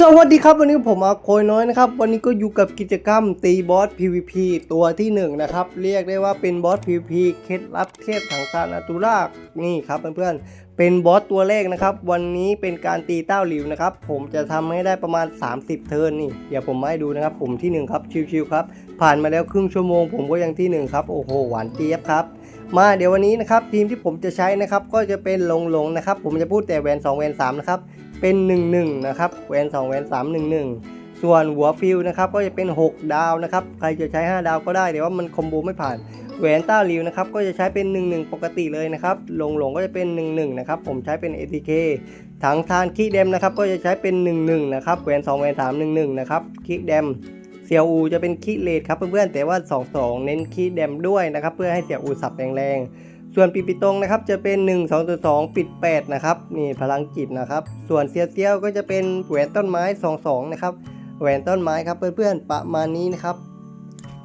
สวัสดีครับวันนี้ผมอาโคยน้อยนะครับ วันนี้ก็อยู่กับกิจกรรมตีบอส PVP ตัวที่1นงนะครับ เรียกได้ว่าเป็นบอส PVP เคล็ดลับเทพถังซานอาตุรากนี่ครับเพื่อนๆเป็นบอสตัวแรกนะครับ วันนี้เป็นการตีเต้าหลิวนะครับ ผมจะทำให้ได้ประมาณ 30 เทิร์นนี่เดี๋ยวผมมาให้ดูนะครับ ผมที่ 1 ครับชิวๆครับผ่านมาแล้วครึ่งชั่วโมง ผมก็ยังที่ 1 ครับโอ้โหหวานเจี๊ยบครับมาเดี๋ยววันนี้นะครับทีมที่ผมจะใช้นะครับก็จะเป็นหลงหลงๆนะครับ ผมจะพูดแต่แวน2แวน3นะครับ เป็น 1 1 นะครับแหวน2แหวน3 1 1 ส่วนหัวฟิลนะครับก็จะเป็น 6 ดาวนะครับ ใครจะใช้ 5 ดาวก็ได้แต่ว่ามันคอมโบไม่ผ่านแหวนต้าริวนะครับก็จะใช้เป็น 1 1 ปกติเลยนะครับหลงหลงก็จะเป็น 1 1 นะครับ ผมใช้เป็น ATK ถังทานคีเดมนะครับก็จะใช้เป็น 1 1 นะครับแหวน2แหวน3 1 1 นะครับคีเดมเซียวอูจะเป็นคีเลดครับเพื่อนๆแต่ว่า 2 2 เน้นคีเดมด้วยนะครับเพื่อให้เซียวอูสับแรงๆ ส่วนปีปิตรงนะครับจะเป็น 1 2ตัว2ปิด 8 นะครับ นี่พลังจิตนะครับ ส่วนเซียวเซียวก็จะเป็นแหวนต้นไม้ 2 2 นะครับ แหวนต้นไม้ครับเพื่อนๆประมาณนี้นะครับ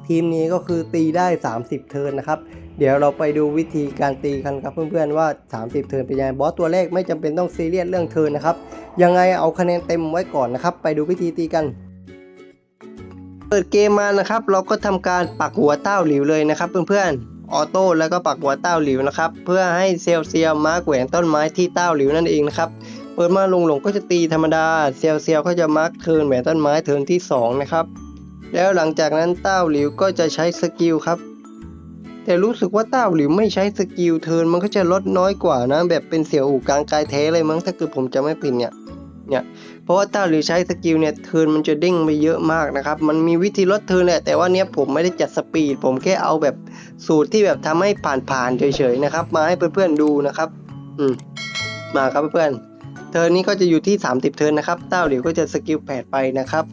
ทีมนี้ก็คือตีได้ 30 เทิร์นนะครับ เดี๋ยวเราไปดูวิธีการตีกันครับเพื่อนๆว่า 30 เทิร์นเป็นยังไงบอสตัวแรกไม่จำเป็นต้องซีเรียสเรื่องเทิร์นนะครับ ยังไงเอาคะแนนเต็มไว้ก่อนนะครับ ไปดูวิธีตีกันเปิดเกมมานะครับ เราก็ทำการปักหัวเต้าหลิวเลยนะครับเพื่อนๆ ออโต้แล้วก็ปักหัวเต้าหลิวนะครับ เพื่อให้เซลเซียวมาร์กแหวนต้นไม้ที่เต้าหลิวนั่นเองนะครับ เปิดมาลงหลงก็จะตีธรรมดาเซียวเซียวก็จะมาร์กเทิร์นแหวนต้นไม้เทิร์นที่สองนะครับ แล้วหลังจากนั้นเต้าหลิวก็จะใช้สกิลครับ แต่รู้สึกว่าเต้าหลิวไม่ใช้สกิลเทิร์นมันก็จะลดน้อยกว่านะแบบเป็นเสี่ยวอู่กลางกายแท้เลยมั้งถ้าเกิดผมจะไม่ผิดเนี่ย เนี่ยเพราะว่าเต้าหลิวใช้สกิลเนี่ยเทิร์นมันจะเด้งไปเยอะมากนะครับ มันมีวิธีลดเทิร์นแหละแต่ว่าเนี้ยผมไม่ได้จัดสปีด ผมแค่เอาแบบสูตรที่แบบทำให้ผ่านๆเฉยๆนะครับ มาให้เพื่อนๆดูนะครับ อืมมาครับเพื่อนๆเทิร์นนี้ก็จะอยู่ที่ 30 เทิร์นนะครับเต้าหลิวก็จะสกิล8ไปนะครับ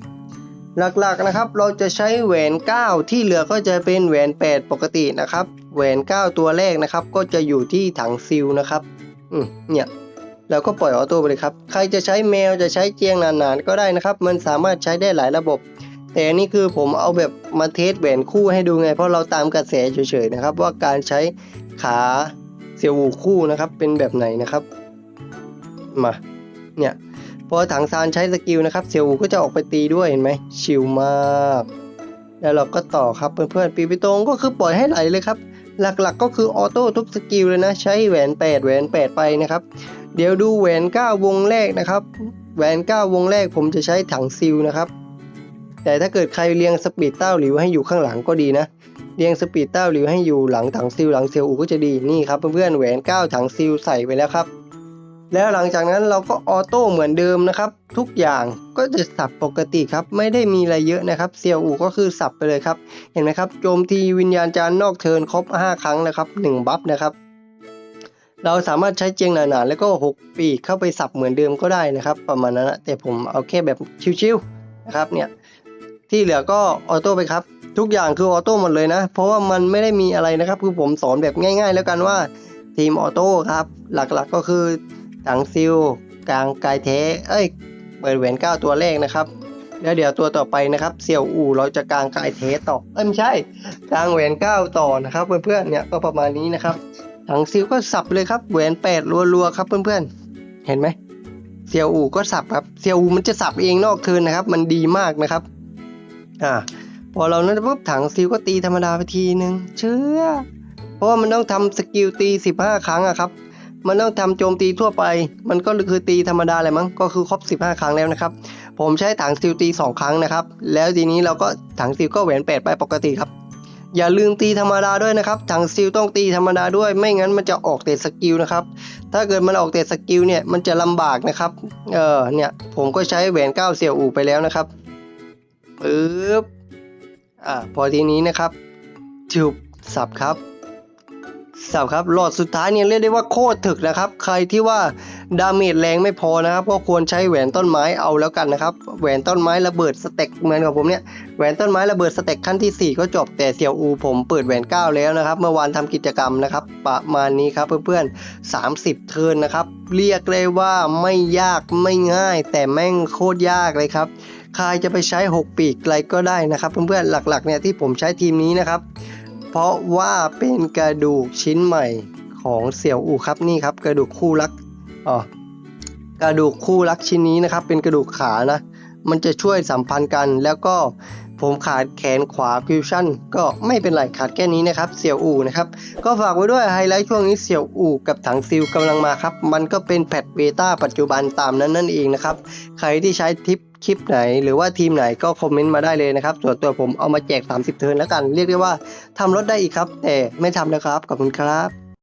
หลักๆนะครับเราจะใช้แหวน 9 ที่เหลือก็จะเป็นแหวน 8 ปกตินะครับ แหวน 9 ตัวแรกนะครับ ก็จะอยู่ที่ถังซิลนะครับ อืมเนี่ย เราก็ปล่อยออโต้ไปเลยครับ ใครจะใช้แมวจะใช้เจียงนานๆก็ได้นะครับ มันสามารถใช้ได้หลายระบบ แต่นี่คือผมเอาแบบมาเทสแหวนคู่ให้ดูไง เพราะเราตามกระแสเฉยๆนะครับ ว่าการใช้ขาเซียวูคู่นะครับ เป็นแบบไหนนะครับ มาเนี่ยพอถังซานใช้สกิลนะครับ เซียวูก็จะออกไปตีด้วยเห็นไหมชิลมาก แล้วเราก็ต่อครับเพื่อนๆปีปิตรงก็คือปล่อยให้ไหลเลยครับ หลักๆก็คือออโต้ทุกสกิลเลยนะ ใช้แหวน8แหวน8ไปนะครับ เดี๋ยวดูแหวน 9 วงแรกนะครับ แหวน 9 วงแรกผมจะใช้ถังซิลนะครับ แต่ถ้าเกิดใครเรียงสปีดเต้าหลิวให้อยู่ข้างหลังก็ดีนะ เรียงสปีดเต้าหลิวให้อยู่หลังถังซิลหลังเซียวอูก็จะดี นี่ครับเพื่อนๆแหวน 9 ถังซิลใส่ไปแล้วครับ แล้วหลังจากนั้นเราก็ออโต้เหมือนเดิมนะครับ ทุกอย่างก็จะสับปกติครับ ไม่ได้มีอะไรเยอะนะครับ เซียวอูก็คือสับไปเลยครับ เห็นไหมครับ โจมตีวิญญาณจารย์นอกเทินครบ 5 ครั้งนะครับ 1 บัฟนะครับ เราสามารถใช้เจียงหนาๆแล้วก็ 6 ปีเข้าไปสับเหมือนเดิมก็ได้นะครับ ประมาณนั้นนะแต่ผมเอาแค่แบบชิวๆนะครับเนี่ยที่เหลือก็ออโต้ไปครับ ทุกอย่างคือออโต้หมดเลยนะ เพราะว่ามันไม่ได้มีอะไรนะครับ คือผมสอนแบบง่าย ๆ แล้วกันว่าทีมออโต้ครับ หลักๆก็คือถังซิลกลางกายเทเอ้ยเปิดแหวนเก้าตัวแรกนะครับแล้วเดี๋ยวตัวต่อไปนะครับเสี่ยวอู่เราจะกลางกายเทต่อเอ้ยไม่ใช่กลางแหวนเก้าต่อนะครับเพื่อนๆเนี่ยก็ประมาณนี้นะครับ ถังซิลก็สับเลยครับแหวนแปดรัวๆครับเพื่อนๆ เห็นไหมเสี่ยวอู่ก็สับครับเสี่ยวอู่มันจะสับเองนอกเทินนะครับ มันดีมากนะครับอ่าพอเรานั้นปุ๊บถังซิลก็ตีธรรมดาไปทีหนึ่งเชื่อ เพราะว่ามันต้องทำสกิลตี 15 ครั้งอะครับ มันต้องทำโจมตีทั่วไป มันก็คือตีธรรมดาแหละมั้งก็คือครบ 15 ครั้งแล้วนะครับ ผมใช้ถังซิลตี 2 ครั้งนะครับ แล้วทีนี้เราก็ถังซิลก็แหวน8ไปปกติครับ อย่าลืมตีธรรมดาด้วยนะครับถังซิลต้องตีธรรมดาด้วย ไม่งั้นมันจะออกแต่สกิลนะครับ ถ้าเกิดมันออกแต่สกิลเนี่ยมันจะลำบากนะครับ เออเนี่ยผมก็ใช้แหวน9เสี่ยวอู่ไปแล้วนะครับปึ๊บอ่าพอทีนี้นะครับจุบสับครับสับครับหลอดสุดท้ายเนี่ยเรียกได้ว่าโคตรถึกนะครับ ใครที่ว่า ดาเมจแรงไม่พอนะครับ ก็ควรใช้แหวนต้นไม้เอาแล้วกันนะครับ แหวนต้นไม้ระเบิดสเต็กเหมือนกับผมเนี่ย แหวนต้นไม้ระเบิดสเต็กขั้นที่ 4 ก็จบแต่เสี่ยวอูผมเปิดแหวน 9 แล้วนะครับ เมื่อวานทำกิจกรรมนะครับ ประมาณนี้ครับเพื่อนๆ 30 เทิร์นนะครับ เรียกเลยว่าไม่ยากไม่ง่าย แต่แม่งโคตรยากเลยครับใครจะไปใช้ 6 ปีกอะไรก็ได้นะครับ เพื่อนๆ หลักๆเนี่ยที่ผมใช้ทีมนี้นะครับ เพราะว่าเป็นกระดูกชิ้นใหม่ของเสี่ยวอูครับนี่ครับ กระดูกคู่รัก อ๋อกระดูกคู่รักชิ้นนี้นะครับ เป็นกระดูกขานะ มันจะช่วยสัมพันธ์กันแล้วก็ผมขาดแขนขวาฟิวชั่น ก็ไม่เป็นไรขาดแค่นี้นะครับ เสี่ยวอู่นะครับ ก็ฝากไว้ด้วยไฮไลท์ช่วงนี้เสี่ยวอู่กับถังซิลกำลังมาครับ มันก็เป็นแพทเบต้าปัจจุบันตามนั้นนั่นเองนะครับ ใครที่ใช้ทิปคลิปไหน หรือว่าทีมไหนก็คอมเมนต์มาได้เลยนะครับ ส่วนตัวผมเอามาแจก 30 เทิร์นแล้วกัน เรียกได้ว่าทำรถได้อีกครับ แต่ไม่ทำแล้วครับขอบคุณครับ